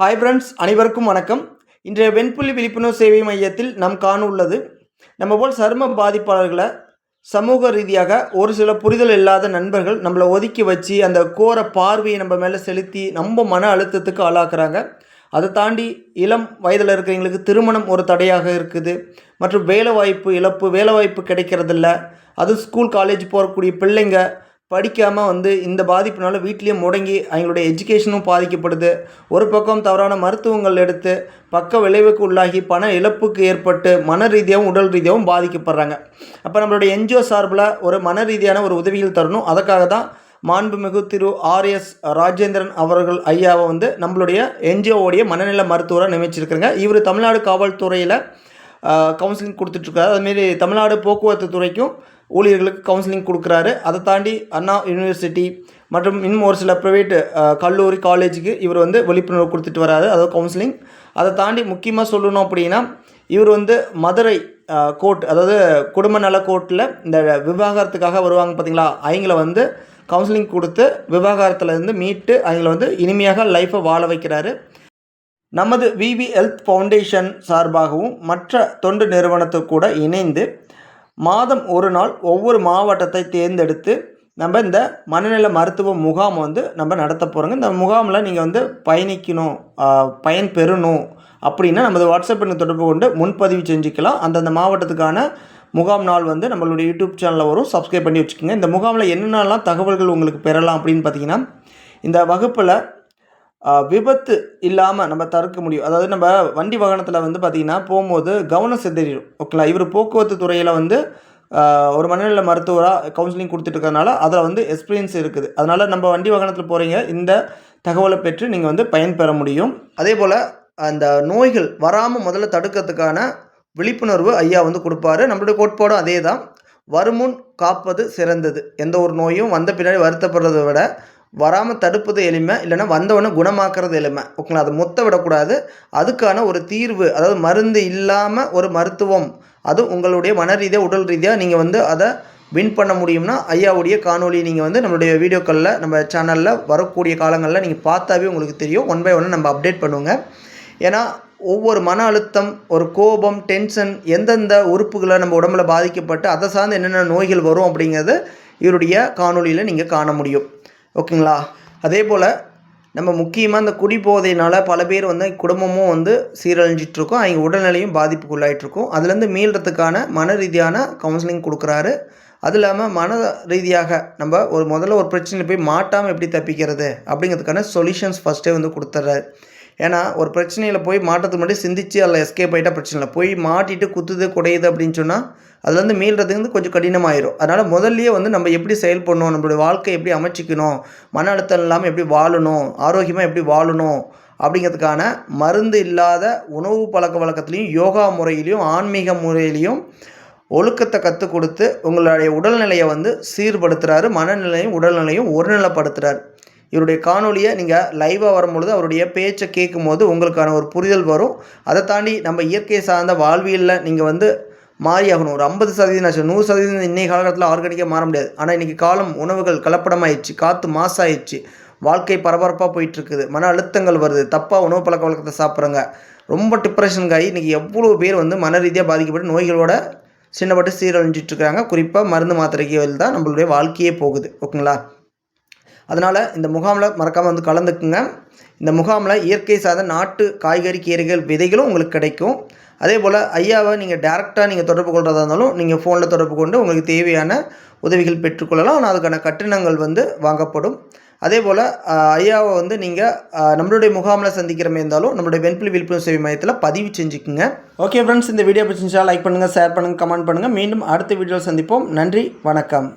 Hi friends அனைவருக்கும் வணக்கம். இன்றைய வெண்புள்ளி விழிப்புணர்வு சேவை மையத்தில் நாம் காண உள்ளது நம்ம போல் சரும பாதிப்பாளர்களை சமூக ரீதியாக ஒரு சில புரிதல் இல்லாத நண்பர்கள் நம்மளை ஒதுக்கி வச்சு அந்த கோர பார்வையை நம்ம மேலே செலுத்தி நம்ம மன அழுத்தத்துக்கு ஆளாக்குறாங்க. அதை தாண்டி இளம் வயதில் இருக்கிறவங்களுக்கு திருமணம் ஒரு தடையாக இருக்குது. மற்றும் வேலைவாய்ப்பு இழப்பு வேலைவாய்ப்பு கிடைக்கிறதில்ல. அது ஸ்கூல் காலேஜ் போகக்கூடிய பிள்ளைங்க படிக்காமல் வந்து இந்த பாதிப்புனால வீட்லேயே முடங்கி அவங்களுடைய எஜுகேஷனும் பாதிக்கப்படுது. ஒரு பக்கம் தவறான மருத்துவங்கள் எடுத்து பக்க விளைவுக்கு உள்ளாகி பண இழப்புக்கு ஏற்பட்டு மன ரீதியாகவும் உடல் ரீதியாகவும் பாதிக்கப்படுறாங்க. அப்போ நம்மளுடைய என்ஜிஓ சார்பில் ஒரு மன ரீதியான ஒரு உதவிகள் தரணும். அதுக்காக தான் மாண்புமிகு திரு ஆர்எஸ் ராஜேந்திரன் அவர்கள் ஐயாவை வந்து நம்மளுடைய என்ஜிஓவுடைய மனநல மருத்துவராக நியமிச்சிருக்கிறாங்க இவர் தமிழ்நாடு காவல்துறையில் கவுன்சிலிங் கொடுத்துட்ருக்காரு. அதுமாரி தமிழ்நாடு போக்குவரத்து துறைக்கும் ஊழியர்களுக்கு கவுன்சிலிங் கொடுக்குறாரு. அதை தாண்டி அண்ணா யூனிவர்சிட்டி மற்றும் இன்னும் ஒரு சில ப்ரைவேட் கல்லூரி காலேஜுக்கு இவர் வந்து விழிப்புணர்வு கொடுத்துட்டு வராரு. அதாவது கவுன்சிலிங் அதை தாண்டி முக்கியமாக சொல்லணும் அப்படின்னா இவர் வந்து மதுரை கோர்ட் அதாவது குடும்ப நல கோர்ட்டில் இந்த விவாகரத்துக்காக வருவாங்க பார்த்தீங்களா அவங்கள வந்து கவுன்சிலிங் கொடுத்து விவாகரத்துலேருந்து மீட்டு அவங்கள வந்து இனிமையாக லைஃப்பை வாழ வைக்கிறாரு. நமது விவி ஹெல்த் ஃபவுண்டேஷன் சார்பாகவும் மற்ற தொண்டு நிறுவனத்து கூட இணைந்து மாதம் ஒரு நாள் ஒவ்வொரு மாவட்டத்தை தேர்ந்தெடுத்து நம்ம இந்த மனநல மருத்துவ முகாம் வந்து நம்ம நடத்த போகிறோங்க இந்த முகாமில் நீங்கள் வந்து பயணிக்கணும் பயன் பெறணும் அப்படின்னா நமது வாட்ஸ்அப் எண்ணை தொடர்பு கொண்டு முன்பதிவு செஞ்சுக்கலாம். அந்தந்த மாவட்டத்துக்கான முகாம் நாள் வந்து நம்மளுடைய யூடியூப் சேனலில் வரும். சப்ஸ்கிரைப் பண்ணி வச்சுக்கோங்க. இந்த முகாமில் என்னென்னலாம் தகவல்கள் உங்களுக்கு பெறலாம் அப்படின்னு பார்த்தீங்கன்னா இந்த வகுப்பில் விபத்து இல்லாமல் நம்ம தடுக்க முடியும். அதாவது நம்ம வண்டி வாகனத்தில் வந்து பார்த்திங்கன்னா போகும்போது கவனம் சிதறிடும். ஓகேங்களா? இவர் போக்குவரத்து துறையில் வந்து ஒரு மனநல மருத்துவராக கவுன்சிலிங் கொடுத்துட்டு அதில் வந்து எக்ஸ்பீரியன்ஸ் இருக்குது. அதனால் நம்ம வண்டி வாகனத்தில் போகிறீங்க இந்த தகவலை பெற்று நீங்கள் வந்து பயன்பெற முடியும். அதே போல் அந்த நோய்கள் வராமல் முதல்ல தடுக்கிறதுக்கான விழிப்புணர்வு ஐயா வந்து கொடுப்பாரு. நம்மளுடைய கோட்பாடும் அதே தான் வருமுன் காப்பது சிறந்தது. எந்த ஒரு நோயும் வந்த பின்னாடி வருத்தப்படுறதை விட வராமல் தடுப்பது எளிமை இல்லைன்னா வந்தவொடனே குணமாக்குறது எளிமை. ஓகேங்களா? அதை மொத்த விடக்கூடாது. அதுக்கான ஒரு தீர்வு அதாவது மருந்து இல்லாமல் ஒரு மருத்துவம் அதுவும் உங்களுடைய மன ரீதியாக உடல் ரீதியாக நீங்கள் வந்து அதை வின் பண்ண முடியும்னா ஐயாவுடைய காணொலி நீங்கள் வந்து நம்மளுடைய வீடியோக்களில் நம்ம சேனலில் வரக்கூடிய காலங்களில் நீங்கள் பார்த்தாவே உங்களுக்கு தெரியும். ஒன் பை ஒன் நம்ம அப்டேட் பண்ணுவோங்க. ஏன்னா ஒவ்வொரு மன அழுத்தம் ஒரு கோபம் டென்ஷன் எந்தெந்த உறுப்புகளை நம்ம உடம்புல பாதிக்கப்பட்டு அதை சார்ந்து என்னென்ன நோய்கள் வரும் அப்படிங்கிறது இவருடைய காணொலியில் நீங்கள் காண முடியும். ஓகேங்களா? அதே போல் நம்ம முக்கியமாக இந்த குடி போதையினால் பல பேர் வந்து குடும்பமும் வந்து சீரழிஞ்சிட்ருக்கோம். அவங்க உடல்நிலையும் பாதிப்புக்குள்ளாயிட்ருக்கும். அதுலேருந்து மீள்றதுக்கான மன ரீதியான கவுன்சிலிங் கொடுக்குறாரு. அது இல்லாமல் மன ரீதியாக நம்ம ஒரு முதல்ல ஒரு பிரச்சனையில் போய் மாட்டாமல் எப்படி தப்பிக்கிறது அப்படிங்கிறதுக்கான சொல்யூஷன்ஸ் ஃபஸ்ட்டே வந்து கொடுத்துட்றாரு ஏன்னா ஒரு பிரச்சனையில் போய் மாட்டத்துக்கு முன்னாடி சிந்திச்சு அதில் எஸ்கேப் ஆகிட்டா பிரச்சனை இல்லை. போய் மாட்டிட்டு குத்துது குடையுது அப்படின்னு சொன்னால் அதுலேருந்து மீள்றதுக்கு வந்து கொஞ்சம் கடினமாயிரும். அதனால் முதல்லையே வந்து நம்ம எப்படி செயல்படணும் நம்மளுடைய வாழ்க்கை எப்படி அமைச்சிக்கணும் மன அழுத்தம் இல்லாமல் எப்படி வாழணும் ஆரோக்கியமாக எப்படி வாழணும் அப்படிங்கிறதுக்கான மருந்து இல்லாத உணவு பழக்க வழக்கத்துலேயும் யோகா முறையிலையும் ஆன்மீக முறையிலையும் ஒழுக்கத்தை கற்றுக் கொடுத்து உங்களுடைய உடல்நிலையை வந்து சீர்படுத்துகிறாரு மனநிலையும் உடல்நிலையும் ஒருநிலைப்படுத்துகிறார் இவருடைய காணொலியை நீங்கள் லைவாக வரும்பொழுது அவருடைய பேச்சை கேட்கும் போது உங்களுக்கான ஒரு புரிதல் வரும். அதை தாண்டி நம்ம இயற்கை சார்ந்த வாழ்வியலில் நீங்கள் வந்து மாறியாகணும். ஒரு ஐம்பது சதவீதம் ஆச்சு நூறு சதவீதம் இன்றைய காலகட்டத்தில் ஆர்கானிக்காக மாற முடியாது. ஆனால் இன்றைக்கி காலம் உணவுகள் கலப்படமாயிடுச்சு காற்று மாசாயிடுச்சு வாழ்க்கை பரபரப்பாக போயிட்டுருக்குது மன அழுத்தங்கள் வருது தப்பாக உணவு பழக்க வழக்கத்தை சாப்பிட்றாங்க ரொம்ப டிப்ரெஷனுக்காகி இன்றைக்கி எவ்வளோ பேர் வந்து மன ரீதியாக பாதிக்கப்பட்டு நோய்களோட சின்னப்பட்டு சீரழிஞ்சிட்ருக்காங்க குறிப்பாக மருந்து மாத்திரைகள் தான் நம்மளுடைய வாழ்க்கையே போகுது. ஓகேங்களா? அதனால் இந்த முகாமில் மறக்காமல் வந்து கலந்துக்குங்க. இந்த முகாமில் இயற்கை சார்ந்த நாட்டு காய்கறி கீரைகள் விதைகளும் உங்களுக்கு கிடைக்கும். அதே போல் ஐயாவை நீங்கள் டேரெக்டாக நீங்கள் தொடர்பு கொள்கிறதா இருந்தாலும் நீங்கள் ஃபோனில் தொடர்பு கொண்டு உங்களுக்கு தேவையான உதவிகள் பெற்றுக்கொள்ளலாம். ஆனால் அதுக்கான கட்டணங்கள் வந்து வாங்கப்படும். அதே போல் ஐயாவை வந்து நீங்கள் நம்மளுடைய முகாமில் சந்திக்கிற மாதிரி இருந்தாலும் நம்மளுடைய வெண்புலி விழிப்புணர்வு சேவை மையத்தில் பதிவு செஞ்சுக்குங்க. ஓகே ஃப்ரெண்ட்ஸ் இந்த வீடியோ பிடிச்சிருந்தா லைக் பண்ணுங்கள் ஷேர் பண்ணுங்கள் கமெண்ட் பண்ணுங்கள் மீண்டும் அடுத்த வீடியோவில் சந்திப்போம். நன்றி வணக்கம்.